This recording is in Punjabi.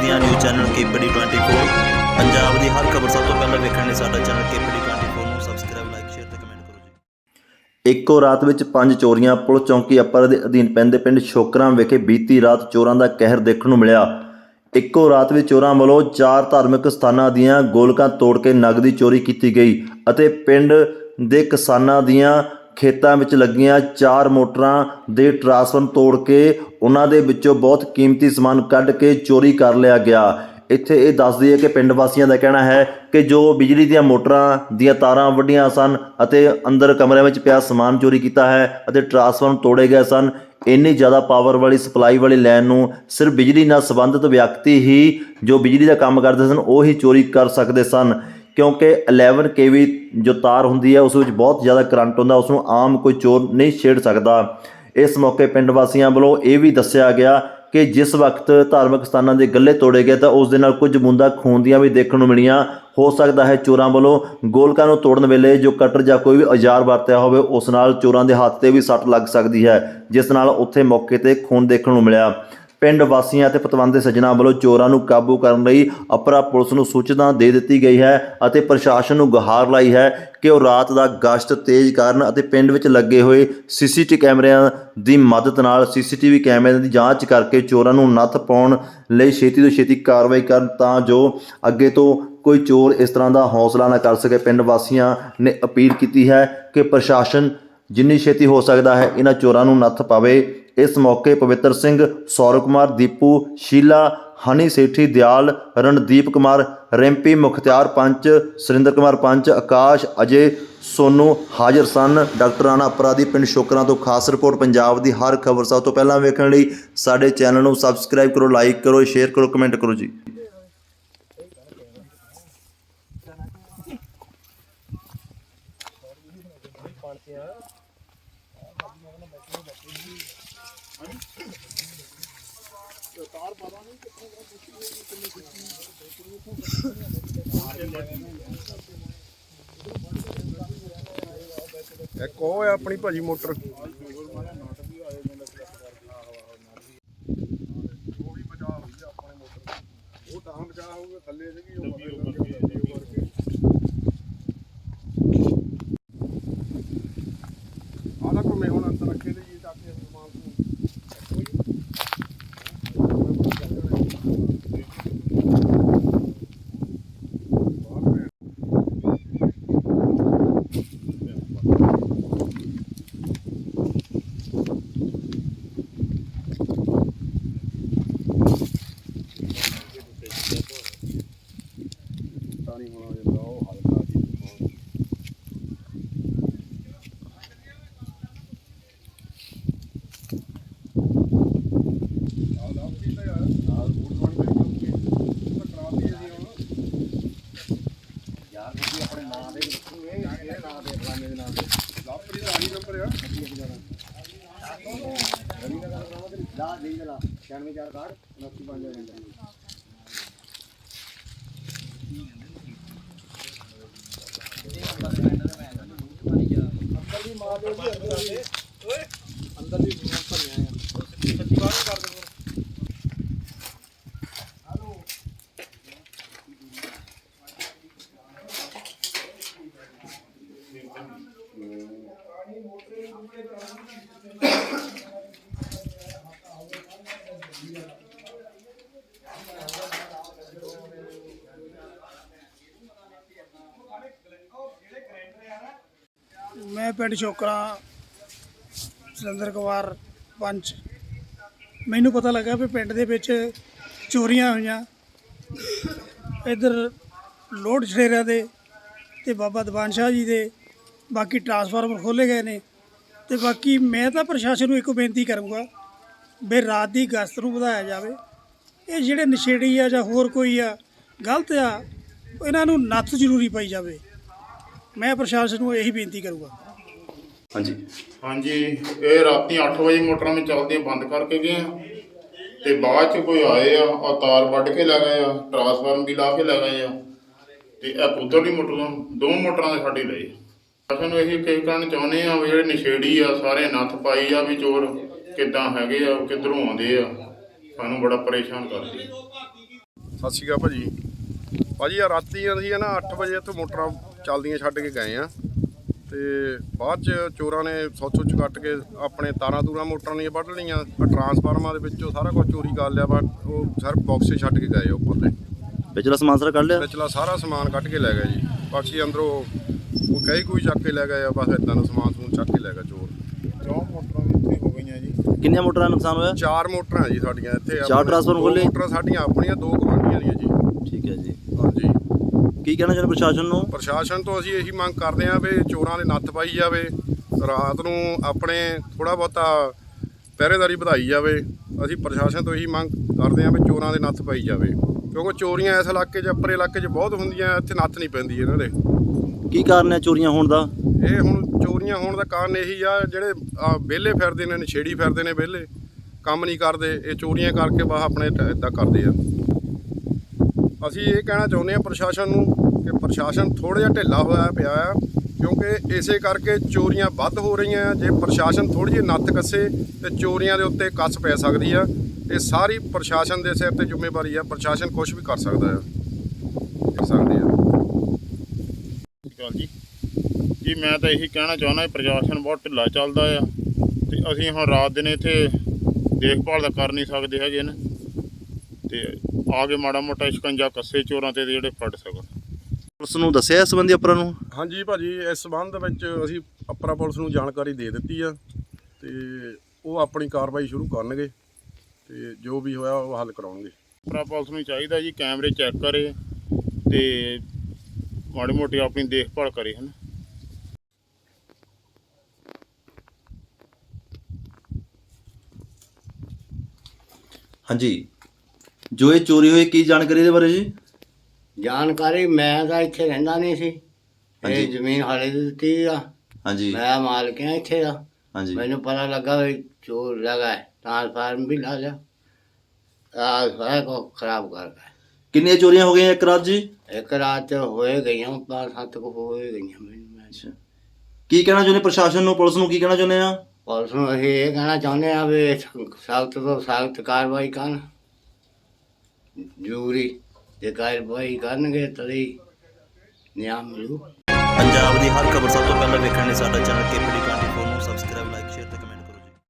ਪੰਜਾਬ ਦੀਆਂ ਨਿਊਜ਼ ਚੈਨਲ ਕੇਪੀਡੀ 24 ਪੰਜਾਬ ਦੀ ਹਰ ਖਬਰ ਸਭ ਤੋਂ ਪਹਿਲਾਂ ਵੇਖਣ ਲਈ ਸਾਡਾ ਚੈਨਲ ਕੇਪੀਡੀ 24 ਨੂੰ ਸਬਸਕ੍ਰਾਈਬ ਲਾਈਕ ਸ਼ੇਅਰ ਤੇ ਕਮੈਂਟ ਕਰੋ ਜੀ। ਇੱਕੋ ਰਾਤ ਵਿੱਚ ਪੰਜ ਚੋਰੀਆਂ ਪੁਲਿਸ ਚੌਂਕੀ ਅੱਪਰ ਦੇ ਅਧੀਨ ਪੈਂਦੇ ਪਿੰਡ ਸ਼ੋਕਰਾਂ ਵਿਖੇ ਬੀਤੀ ਰਾਤ ਚੋਰਾਂ ਦਾ ਕਹਿਰ ਦੇਖਣ ਨੂੰ ਮਿਲਿਆ। ਇੱਕੋ ਰਾਤ ਵਿੱਚ ਚੋਰਾਂ ਵੱਲੋਂ ਚਾਰ ਧਾਰਮਿਕ ਸਥਾਨਾਂ ਦੀਆਂ ਗੋਲਕਾਂ ਤੋੜ ਕੇ ਨਗਦੀ ਚੋਰੀ ਕੀਤੀ ਗਈ ਅਤੇ ਪਿੰਡ ਦੇ ਕਿਸਾਨਾਂ ਦੀਆਂ ਖੇਤਾਂ ਵਿੱਚ ਲੱਗੀਆਂ ਚਾਰ ਮੋਟਰਾਂ ਦੇ ਟਰਾਂਸਫਾਰਮ ਤੋੜ ਕੇ ਉਹਨਾਂ ਦੇ ਵਿੱਚੋਂ ਬਹੁਤ ਕੀਮਤੀ ਸਮਾਨ ਕੱਢ ਕੇ ਚੋਰੀ ਕਰ ਲਿਆ ਗਿਆ। ਇੱਥੇ ਇਹ ਦੱਸ ਦਈਏ ਕਿ ਪਿੰਡ ਵਾਸੀਆਂ ਦਾ ਕਹਿਣਾ ਹੈ ਕਿ ਜੋ ਬਿਜਲੀ ਦੀਆਂ ਮੋਟਰਾਂ ਦੀਆਂ ਤਾਰਾਂ ਵੱਡੀਆਂ ਸਨ ਅਤੇ ਅੰਦਰ ਕਮਰਿਆਂ ਵਿੱਚ ਪਿਆ ਸਮਾਨ ਚੋਰੀ ਕੀਤਾ ਹੈ ਅਤੇ ਟਰਾਂਸਫਾਰਮ ਤੋੜੇ ਗਏ ਸਨ, ਇੰਨੀ ਜ਼ਿਆਦਾ ਪਾਵਰ ਵਾਲੀ ਸਪਲਾਈ ਵਾਲੀ ਲਾਈਨ ਨੂੰ ਸਿਰਫ ਬਿਜਲੀ ਨਾਲ ਸੰਬੰਧਿਤ ਵਿਅਕਤੀ ਹੀ ਜੋ ਬਿਜਲੀ ਦਾ ਕੰਮ ਕਰਦੇ ਸਨ, ਉਹ ਹੀ ਚੋਰੀ ਕਰ ਸਕਦੇ ਸਨ। ਕਿਉਂਕਿ 11 kV ਜੋ ਤਾਰ ਹੁੰਦੀ ਹੈ, ਉਸ ਵਿੱਚ ਬਹੁਤ ਜ਼ਿਆਦਾ ਕਰੰਟ ਹੁੰਦਾ, ਉਸ ਨੂੰ ਆਮ ਕੋਈ ਚੋਰ ਨਹੀਂ ਛੇੜ ਸਕਦਾ। ਇਸ ਮੌਕੇ ਪਿੰਡ ਵਾਸੀਆਂ ਵੱਲੋਂ ਇਹ ਵੀ ਦੱਸਿਆ ਗਿਆ ਕਿ ਜਿਸ ਵਕਤ ਧਾਰਮਿਕ ਸਥਾਨਾਂ ਦੇ ਗੱਲੇ ਤੋੜੇ ਗਏ, ਤਾਂ ਉਸ ਦੇ ਨਾਲ ਕੁਝ ਬੂੰਦਾਂ ਖੂਨ ਦੀਆਂ ਵੀ ਦੇਖਣ ਨੂੰ ਮਿਲੀਆਂ। ਹੋ ਸਕਦਾ ਹੈ ਚੋਰਾਂ ਵੱਲੋਂ ਗੋਲਕਾਂ ਨੂੰ ਤੋੜਨ ਵੇਲੇ ਜੋ ਕਟਰ ਜਾਂ ਕੋਈ ਵੀ ਔਜ਼ਾਰ ਵਰਤਿਆ ਹੋਵੇ, ਉਸ ਨਾਲ ਚੋਰਾਂ ਦੇ ਹੱਥ ਤੇ ਵੀ ਸੱਟ ਲੱਗ ਸਕਦੀ ਹੈ, ਜਿਸ ਨਾਲ ਉੱਥੇ ਮੌਕੇ ਤੇ ਖੂਨ ਦੇਖਣ ਨੂੰ ਮਿਲਿਆ। ਪਿੰਡ ਵਾਸੀਆਂ ਅਤੇ ਪਤਵੰਦੇ ਸੱਜਣਾ ਵੱਲੋਂ ਚੋਰਾਂ ਨੂੰ ਕਾਬੂ ਕਰਨ ਲਈ ਅਪਰਾ ਪੁਲਿਸ ਨੂੰ ਸੂਚਨਾ ਦੇ ਦਿੱਤੀ ਗਈ ਹੈ ਅਤੇ ਪ੍ਰਸ਼ਾਸਨ ਨੂੰ ਗੁਹਾਰ ਲਾਈ ਹੈ ਕਿ ਉਹ ਰਾਤ ਦਾ ਗਸ਼ਤ ਤੇਜ਼ ਕਰਨ ਅਤੇ ਪਿੰਡ ਵਿੱਚ ਲੱਗੇ ਹੋਏ ਸੀਸੀਟੀ ਕੈਮਰਿਆਂ ਦੀ ਮਦਦ ਨਾਲ ਸੀਸੀਟੀਵੀ ਕੈਮਰਿਆਂ ਦੀ ਜਾਂਚ ਕਰਕੇ ਚੋਰਾਂ ਨੂੰ ਨੱਥ ਪਾਉਣ ਲਈ ਛੇਤੀ ਤੋਂ ਛੇਤੀ ਕਾਰਵਾਈ ਕਰਨ ਤਾਂ ਜੋ ਅੱਗੇ ਤੋਂ ਕੋਈ ਚੋਰ ਇਸ ਤਰ੍ਹਾਂ ਦਾ ਹੌਸਲਾ ਨਾ ਕਰ ਸਕੇ। ਪਿੰਡ ਵਾਸੀਆਂ ਨੇ ਅਪੀਲ ਕੀਤੀ ਹੈ ਕਿ ਪ੍ਰਸ਼ਾਸਨ ਜਿੰਨੀ ਛੇਤੀ ਹੋ ਸਕਦਾ ਹੈ, ਇਹਨਾਂ ਚੋਰਾਂ ਨੂੰ ਨੱਥ ਪਾਵੇ। ਇਸ ਮੌਕੇ ਪਵਿੱਤਰ ਸਿੰਘ, ਸੌਰਵ ਕੁਮਾਰ, ਦੀਪੂ, ਸ਼ੀਲਾ, ਹਨੀ ਸੇਠੀ, ਦਿਆਲ, ਰਣਦੀਪ ਕੁਮਾਰ, ਰਿੰਪੀ, ਮੁਖਤਿਆਰ ਪੰਚ, ਸੁਰਿੰਦਰ ਕੁਮਾਰ ਪੰਚ, ਆਕਾਸ਼, ਅਜੇ, ਸੋਨੂ ਹਾਜ਼ਰ ਸਨ। ਡਾਕਟਰ ਰਾਣਾ ਅਪਰਾਧੀ ਪਿੰਡ ਸ਼ੋਕਰਾਂ ਤੋਂ ਖਾਸ ਰਿਪੋਰਟ ਪੰਜਾਬ ਦੀ ਹਰ ਖਬਰ। ਸਭ ਤੋਂ ਪਹਿਲਾਂ ਵੇਖਣ ਲਈ ਸਾਡੇ ਚੈਨਲ ਨੂੰ ਸਬਸਕ੍ਰਾਈਬ ਕਰੋ, ਲਾਈਕ ਕਰੋ, ਸ਼ੇਅਰ ਕਰੋ, ਕਮੈਂਟ ਕਰੋ ਜੀ। ਇੱਕ ਉਹ ਹੈ ਆਪਣੀ ਭਾਜੀ ਮੋਟਰ। ਉਹ ਵੀ ਬਚਾ ਹੋਈ ਆਪਣੇ ਮੋਟਰ। ਉਹ ਤਾਂ ਬਚਾ ਹੋਊਗਾ, ਥੱਲੇ ਸੀਗੀ, ਉਹ ਮਤਲਬ ਕਰਕੇ ਆਲਾ ਕੋ ਮੈਂ ਹੁਣ ਅੰਦਰ ਰੱਖੇ ਤੇ ਜੀ ਚੱਕ ਕੇ ਸਮਾਨ ਨੂੰ ਤਾਂ ਨਹੀਂ ਹੋਣਾ ਜਾਂਦਾ ਉਹ ਹਲਕਾ ਜੀ ਆਹ ਲਾਭ ਕੀਤਾ ਯਾਰ ਆਹ ਬੂਟ ਬਣ ਗਈ ਕਿਉਂਕਿ ਉਹ ਤਾਂ ਖਰਾਬ ਹੀ ਹੈ ਜੀ ਹੁਣ ਯਾਰ ਤੁਸੀਂ ਆਪਣੇ ਨਾਂ ਦੇ ਲਿਖੋਗੇ ਇਹ ਨਾਂ ਦੇ ਫਲਾਣੇ ਦੇ ਨਾਂ ਦੇ ਲਾਪਰੀ ਦਾ ਆਹੀ ਨੰਬਰ ਆ ਲਾ ਦੇ ਲਾ 96 ਚਾਰ ਕਾਰਡ 29 ਪੰਜ ਨੰਬਰ ਮੈਂ ਪਿੰਡ ਸ਼ੋਕਰਾ ਸੁਰਿੰਦਰ ਕੁਮਾਰ ਪੰਚ। ਮੈਨੂੰ ਪਤਾ ਲੱਗਾ ਵੀ ਪਿੰਡ ਦੇ ਵਿੱਚ ਚੋਰੀਆਂ ਹੋਈਆਂ। ਇੱਧਰ ਲੋਡ ਸ਼ੇਰਿਆਂ ਦੇ ਤੇ ਬਾਬਾ ਦੀਵਾਨ ਸ਼ਾਹ ਜੀ ਦੇ। ਬਾਕੀ ਟਰਾਂਸਫਾਰਮਰ ਖੋਲੇ ਗਏ ਨੇ। ਤੇ ਬਾਕੀ ਮੈਂ ਤਾਂ ਪ੍ਰਸ਼ਾਸਨ ਨੂੰ ਇੱਕ ਬੇਨਤੀ ਕਰੂੰਗਾ ਵੀ ਰਾਤ ਦੀ ਗਸ਼ਤ ਨੂੰ ਵਧਾਇਆ ਜਾਵੇ। ਇਹ ਜਿਹੜੇ ਨਸ਼ੇੜੀ ਆ ਜਾਂ ਹੋਰ ਕੋਈ ਆ ਗਲਤ ਆ ਇਹਨਾਂ ਨੂੰ ਨੱਥ ਜ਼ਰੂਰੀ ਪਾਈ ਜਾਵੇ। ਮੈਂ ਪ੍ਰਸ਼ਾਸਨ ਨੂੰ ਇਹੀ ਬੇਨਤੀ ਕਰੂੰਗਾ। ਹਾਂਜੀ। ਹਾਂਜੀ ਇਹ ਰਾਤੀ 8 ਵਜੇ ਮੋਟਰਾਂ ਵਿੱਚ ਚੱਲਦੀਆਂ ਬੰਦ ਕਰਕੇ ਗਏ ਆ। ਤੇ ਬਾਅਦ ਚ ਕੋਈ ਆਏ ਆ ਆ ਤਾਰ ਵੱਢ ਕੇ ਲੈ ਗਏ ਆ ਟਰਾਂਸਫਾਰਮ ਵੀ ਲਾ ਕੇ ਲੈ ਗਏ ਆ। ਤੇ ਇਹ ਉਧਰਲੀ ਮੋਟਰ ਦੋ ਮੋਟਰਾਂ ਦੇ ਸਾਡੀ ਲਏ ਸਾਨੂੰ ਇਹੀ ਕਹਿ ਕਰਨ ਚਾਹੁੰਦੇ ਆ ਵੀ ਜਿਹੜੇ ਨਸ਼ੇੜੀ ਆ ਸਾਰੇ ਨੱਥ ਪਾਈ ਆ ਵੀ ਚੋਰ ਕਿੱਦਾਂ ਹੈਗੇ ਆ ਕਿੱਧਰੋਂ ਆਉਂਦੇ ਆ ਸਾਨੂੰ ਬੜਾ ਪਰੇਸ਼ਾਨ ਕਰਦੇ ਸਤਿ ਸ਼੍ਰੀ ਅਕਾਲ ਭਾਜੀ। ਭਾਜੀ ਆ ਰਾਤੀ ਅਸੀਂ ਨਾ 8 ਵਜੇ ਇੱਥੋਂ ਮੋਟਰਾਂ ਚੱਲਦੀਆਂ ਛੱਡ ਕੇ ਗਏ ਆ। ਤੇ ਬਾਅਦ ਚ ਚੋਰਾਂ ਨੇ ਸੌਚ ਸੌਚ ਕੱਟ ਕੇ ਆਪਣੇ ਤਾਰਾਂ ਤੂਰਾਂ ਮੋਟਰਾਂ ਦੀਆਂ ਵੱਢ ਲਈਆਂ। ਆ ਟਰਾਂਸਫਾਰਮਰਾਂ ਦੇ ਵਿੱਚੋਂ ਸਾਰਾ ਕੁਝ ਚੋਰੀ ਕਰ ਲਿਆ ਵਾ ਉਹ ਸਰ ਬਾਕਸੇ ਛੱਡ ਕੇ ਗਏ ਉੱਪਰਲੇ ਵਿਚਲਾ ਸਮਾਨ ਸਾਰਾ ਕੱਢ ਲਿਆ? ਵਿਚਲਾ ਸਾਰਾ ਸਮਾਨ ਕੱਢ ਕੇ ਲੈ ਗਏ ਜੀ। ਬਾਕੀ ਅੰਦਰੋਂ ਉਹ ਕਈ ਕੋਈ ਚੱਕ ਕੇ ਲੈ ਗਏ ਆ ਬਸ ਇਦਾਂ ਦਾ ਸਮਾਨ ਸਮੂਨ ਚੱਕ ਕੇ ਲੈ ਗਏ ਚੋਰ। ਚੌਂ ਮੋਟਰਾਂ ਵੀ ਇੱਥੇ ਹੋ ਗਈਆਂ ਜੀ। ਕਿੰਨੀਆਂ ਮੋਟਰਾਂ ਦਾ ਨੁਕਸਾਨ ਹੋਇਆ? ਚਾਰ ਮੋਟਰਾਂ ਜੀ ਸਾਡੀਆਂ ਇੱਥੇ ਚਾਰ ਟਰਾਂਸਫਾਰਮਰ ਦੋ ਖੋਲ੍ਹੇ? ਮੋਟਰਾਂ ਸਾਡੀਆਂ ਆਪਣੀਆਂ ਦੋ ਗਵਾਂਢੀਆਂ ਦੀਆਂ ਜੀ। ਠੀਕ ਹੈ ਜੀ। ਹਾਂਜੀ। ਕੀ ਕਹਿਣਾ ਚਾਹੁੰਦੇ ਪ੍ਰਸ਼ਾਸਨ ਨੂੰ? ਪ੍ਰਸ਼ਾਸਨ ਤੋਂ ਅਸੀਂ ਇਹੀ ਮੰਗ ਕਰਦੇ ਹਾਂ ਵੀ ਚੋਰਾਂ ਦੇ ਨੱਥ ਪਾਈ ਜਾਵੇ ਰਾਤ ਨੂੰ ਆਪਣੇ ਥੋੜਾ ਬਹੁਤਾ ਪਹਿਰੇਦਾਰੀ ਵਧਾਈ ਜਾਵੇ। ਅਸੀਂ ਪ੍ਰਸ਼ਾਸਨ ਤੋਂ ਇਹੀ ਮੰਗ ਕਰਦੇ ਹਾਂ ਵੀ ਚੋਰਾਂ ਦੇ ਨੱਥ ਪਾਈ ਜਾਵੇ। ਕਿਉਂਕਿ ਚੋਰੀਆਂ ਇਸ ਇਲਾਕੇ 'ਚ ਅੱਪਰ ਇਲਾਕੇ 'ਚ ਬਹੁਤ ਹੁੰਦੀਆਂ ਇੱਥੇ ਨੱਥ ਨਹੀਂ ਪੈਂਦੀ ਇਹਨਾਂ ਦੇ। ਕੀ ਕਾਰਨ ਹੈ ਚੋਰੀਆਂ ਹੋਣ ਦਾ? ਇਹ ਹੁਣ ਚੋਰੀਆਂ ਹੋਣ ਦਾ ਕਾਰਨ ਇਹੀ ਆ, ਜਿਹੜੇ ਵਿਹਲੇ ਫਿਰਦੇ ਨੇ, ਨਸ਼ੇੜੀ ਫਿਰਦੇ ਨੇ ਵਿਹਲੇ, ਕੰਮ ਨਹੀਂ ਕਰਦੇ, ਇਹ ਚੋਰੀਆਂ ਕਰਕੇ ਬਾਹ ਆਪਣੇ ਇਦਾਂ ਕਰਦੇ ਆ। ਅਸੀਂ ਇਹ ਕਹਿਣਾ ਚਾਹੁੰਦੇ ਆ ਪ੍ਰਸ਼ਾਸਨ ਨੂੰ ਕਿ ਪ੍ਰਸ਼ਾਸਨ ਥੋੜਾ ਜਿਹਾ ਢਿੱਲਾ ਹੋਇਆ ਪਿਆ ਆ, ਕਿਉਂਕਿ ਇਸੇ ਕਰਕੇ ਚੋਰੀਆਂ ਵੱਧ ਹੋ ਰਹੀਆਂ ਆ। ਜੇ ਪ੍ਰਸ਼ਾਸਨ ਥੋੜੀ ਜਿਹੀ ਨੱਥ ਕੱਸੇ ਤੇ ਚੋਰੀਆਂ ਦੇ ਉੱਤੇ ਕੱਸ ਪੈ ਸਕਦੀ ਆ, ਇਹ ਸਾਰੀ ਪ੍ਰਸ਼ਾਸਨ ਦੇ ਸਿਰ ਤੇ ਜ਼ਿੰਮੇਵਾਰੀ ਆ। ਪ੍ਰਸ਼ਾਸਨ ਕੁਝ ਵੀ ਕਰ ਸਕਦਾ ਆ। ਕਰ ਸਕਦੇ ਆ। ਗੱਲ ਜੀ। ਜੀ ਮੈਂ ਤਾਂ ਇਹੀ ਕਹਿਣਾ ਚਾਹੁੰਦਾ ਪ੍ਰਸ਼ਾਸਨ ਬਹੁਤ ਢਿੱਲਾ ਚੱਲਦਾ ਆ ਤੇ ਅਸੀਂ ਹੁਣ ਰਾਤ ਦਿਨ ਇੱਥੇ ਦੇਖਭਾਲ ਤਾਂ ਕਰ ਨਹੀਂ ਸਕਦੇ ਹੈਗੇ ਨਾ। ਤੇ ਆ ਕੇ ਮਾੜਾ ਮੋਟਾ ਸ਼ਿਕੰਜਾ ਕੱਸੇ ਚੋਰਾਂ ਤੇ ਜਿਹੜੇ ਫੜ ਸਕਣ। ਪੁਲਿਸ ਨੂੰ ਦੱਸਿਆ ਇਸ ਸੰਬੰਧੀ ਅਪਰਾਂ ਨੂੰ? ਹਾਂਜੀ ਭਾਜੀ ਇਸ ਸੰਬੰਧ ਵਿੱਚ ਅਸੀਂ ਅਪਰਾ ਪੁਲਿਸ ਨੂੰ ਜਾਣਕਾਰੀ ਦੇ ਦਿੱਤੀ ਆ ਤੇ ਉਹ ਆਪਣੀ ਕਾਰਵਾਈ ਸ਼ੁਰੂ ਕਰਨਗੇ ਤੇ ਜੋ ਵੀ ਹੋਇਆ ਉਹ ਹੱਲ ਕਰਾਉਣਗੇ। ਪਰਾ ਪੁਲਿਸ ਨੂੰ ਚਾਹੀਦਾ ਜੀ ਕੈਮਰੇ ਚੈੱਕ ਕਰੇ ਤੇ ਮਾੜੀ ਮੋਟੀ ਆਪਣੀ ਦੇਖਭਾਲ ਕਰੇ ਹਨ। ਹਾਂਜੀ। ਜੋ ਇਹ ਚੋਰੀ ਹੋਈ ਕੀ ਜਾਣਕਾਰੀ ਇਹਦੇ ਬਾਰੇ ਜੀ? ਜਾਣਕਾਰੀ ਮੈਂ ਤਾਂ ਇੱਥੇ ਰਹਿੰਦਾ ਨਹੀਂ ਸੀ। ਹਾਂਜੀ। ਇਹ ਜ਼ਮੀਨ ਹਾਲੇ ਦੀ ਦਿੱਤੀ ਆ। ਹਾਂਜੀ। ਮੈਂ ਮਾਲਕ ਆ ਇੱਥੇ ਦਾ। ਹਾਂਜੀ। ਮੈਨੂੰ ਪਤਾ ਲੱਗਾ ਵੀ ਚੋਰ ਲਗਾ ਹੈ। ਟ੍ਰਾਂਸਫਾਰਮ ਵੀ ਲਾ ਲਿਆ। ਆ ਸਾਰਾ ਕੋ ਖਰਾਬ ਕਰ ਗਿਆ ਕਿੰਨੀਆਂ ਚੋਰੀਆਂ ਹੋ ਗਈਆਂ ਇੱਕ ਰਾਤ ਜੀ? ਇੱਕ ਰਾਤ ਚ ਹੋਏ ਗਈਆਂ ਪੰਜ ਸੱਤ ਕੋ ਹੋਏ ਗਈਆਂ ਮੈਨੂੰ ਮੈਂ ਅੱਛਾ। ਕੀ ਕਹਿਣਾ ਚਾਹੁੰਦੇ ਪ੍ਰਸ਼ਾਸਨ ਨੂੰ ਪੁਲਿਸ ਨੂੰ ਕੀ ਕਹਿਣਾ ਚਾਹੁੰਦੇ ਆ? ਪੁਲਿਸ ਨੂੰ ਅਸੀਂ ਇਹ ਕਹਿਣਾ ਚਾਹੁੰਦੇ ਆ ਵੀ ਸਖਤ ਤੋਂ ਸਖਤ ਕਾਰਵਾਈ ਕਰਨ। ਜ਼ਰੂਰੀ ਜੇ ਕਾਰਵਾਈ ਕਰਨਗੇ ਤਦੇ ਨਿਆਂ ਮਿਲੂ। ਪੰਜਾਬ ਦੀ ਹਰ ਖਬਰ ਸਭ ਤੋਂ ਪਹਿਲਾਂ ਵੇਖਣ ਲਈ ਸਾਡਾ ਚੈਨਲ ਕੇਪੀਡੀ